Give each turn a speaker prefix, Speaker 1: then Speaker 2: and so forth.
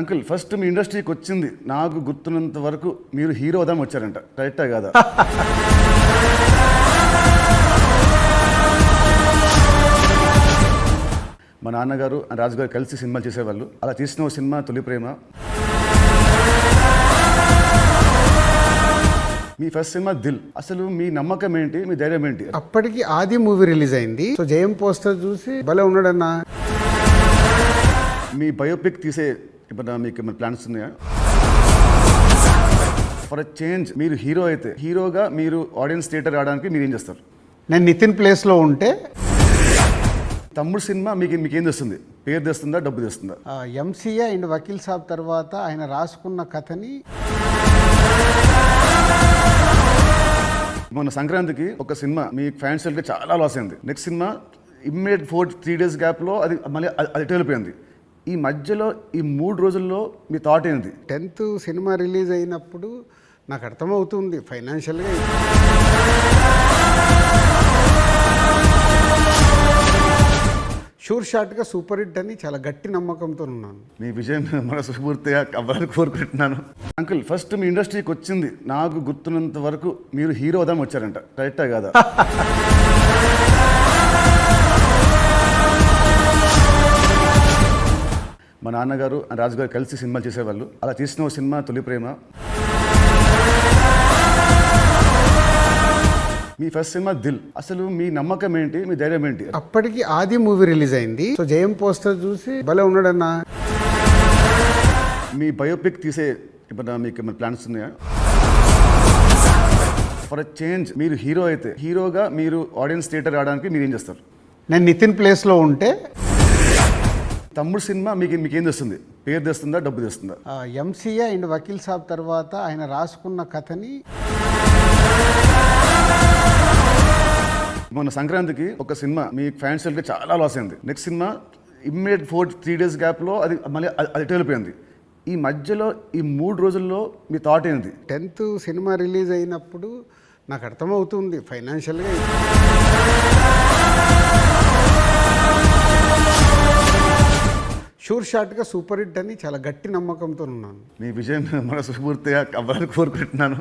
Speaker 1: Uncle first మీ ఇండస్ట్రీకి వచ్చింది. నాకు గుర్తున్నంత వరకు మీరు హీరో అవుదాం వచ్చారంట. కరెక్టా కాదా? మా నాన్నగారు రాజు గారు కలిసి సినిమాలు చేసేవాళ్ళు. అలా తీసిన ఓ సినిమా తొలి ప్రేమ. మీ ఫస్ట్ సినిమా దిల్. అసలు మీ నమ్మకం ఏంటి? మీ ధైర్యం ఏంటి?
Speaker 2: అప్పటికి ఆది మూవీ రిలీజ్ అయింది. సో జయం పోస్టర్ చూసి భలే ఉన్నాడన్నా.
Speaker 1: మీ బయోపిక్ తీసే ఇప్పుడు మీకు ఏమైనా ప్లాన్స్ ఉన్నాయా? ఫర్ చేంజ్ మీరు హీరో అయితే హీరోగా మీరు ఆడియన్స్ థియేటర్ రావడానికి మీరు ఏం చేస్తారు?
Speaker 2: నేను నితిన్ ప్లేస్లో ఉంటే
Speaker 1: తమ్ముడు సినిమా మీకు మీకు ఏం తెస్తుంది? పేరు తెస్తుందా డబ్బు తెస్తుందా?
Speaker 2: ఎంసీఏ అండ్ వకీల్ సాబ్ తర్వాత ఆయన రాసుకున్న కథని
Speaker 1: మొన్న సంక్రాంతికి ఒక సినిమా మీ ఫ్యాన్స్ చాలా లాస్ అయింది. Next cinema immediate four three days గ్యాప్లో అది మళ్ళీ అది- అది వెళ్ళిపోయింది. ఈ మధ్యలో ఈ మూడు రోజుల్లో మీ థాట్ ఏంది?
Speaker 2: టెన్త్ సినిమా రిలీజ్ అయినప్పుడు నాకు అర్థమవుతుంది ఫైనాన్షియల్గా షూర్ షాట్గా సూపర్ హిట్ అని చాలా గట్టి నమ్మకంతో ఉన్నాను.
Speaker 1: మీ విజయం మనస్ఫూర్తిగా అవ్వాలని కోరుకుంటున్నాను. అంకుల్ ఫస్ట్ మీ ఇండస్ట్రీకి వచ్చింది నాకు గుర్తున్నంత వరకు మీరు హీరో అవుదాం వచ్చారంట. కరెక్టా కాదా? మా నాన్నగారు రాజు గారు కలిసి సినిమాలు చేసేవాళ్ళు. అలా తీసిన సినిమా తొలి ప్రేమ. మీ ఫస్ట్ సినిమా దిల్. అసలు మీ నమ్మకం ఏంటి? మీ ధైర్యం ఏంటి?
Speaker 2: అప్పటికి ఆది మూవీ రిలీజ్ అయింది. సో జయం పోస్టర్ చూసి భలే ఉన్నాడన్నా.
Speaker 1: మీ బయోపిక్ తీసే ఇప్పుడు మీకు ఏమైనా ప్లాన్స్ ఉన్నాయా? ఫర్ చేంజ్ మీరు హీరో అయితే హీరోగా మీరు ఆడియన్స్ థియేటర్ రావడానికి మీరు ఏం చేస్తారు?
Speaker 2: నేను నితిన్ ప్లేస్లో ఉంటే
Speaker 1: తమ్ముడు సినిమా మీకు మీకు ఏం తెస్తుంది? పేరు తెస్తుందా డబ్బు తెస్తుందా?
Speaker 2: ఎంసీఏ అండ్ వకీల్ సాబ్ తర్వాత ఆయన రాసుకున్న కథని
Speaker 1: మొన్న సంక్రాంతికి ఒక సినిమా మీ ఫ్యాన్స్కి చాలా లాస్ అయింది. Next cinema immediate four three days గ్యాప్లో అది మళ్ళీ అది వెళ్ళిపోయింది ఈ మధ్యలో ఈ మూడు రోజుల్లో మీ థాట్ ఏంది?
Speaker 2: టెన్త్ సినిమా రిలీజ్ అయినప్పుడు నాకు అర్థమవుతుంది ఫైనాన్షియల్గా షూర్ షార్ట్గా సూపర్ హిట్ అని చాలా గట్టి నమ్మకంతో ఉన్నాను
Speaker 1: మీ విజయం మనస్ఫూర్తిగా అవ్వాలని కోరుకుంటున్నాను.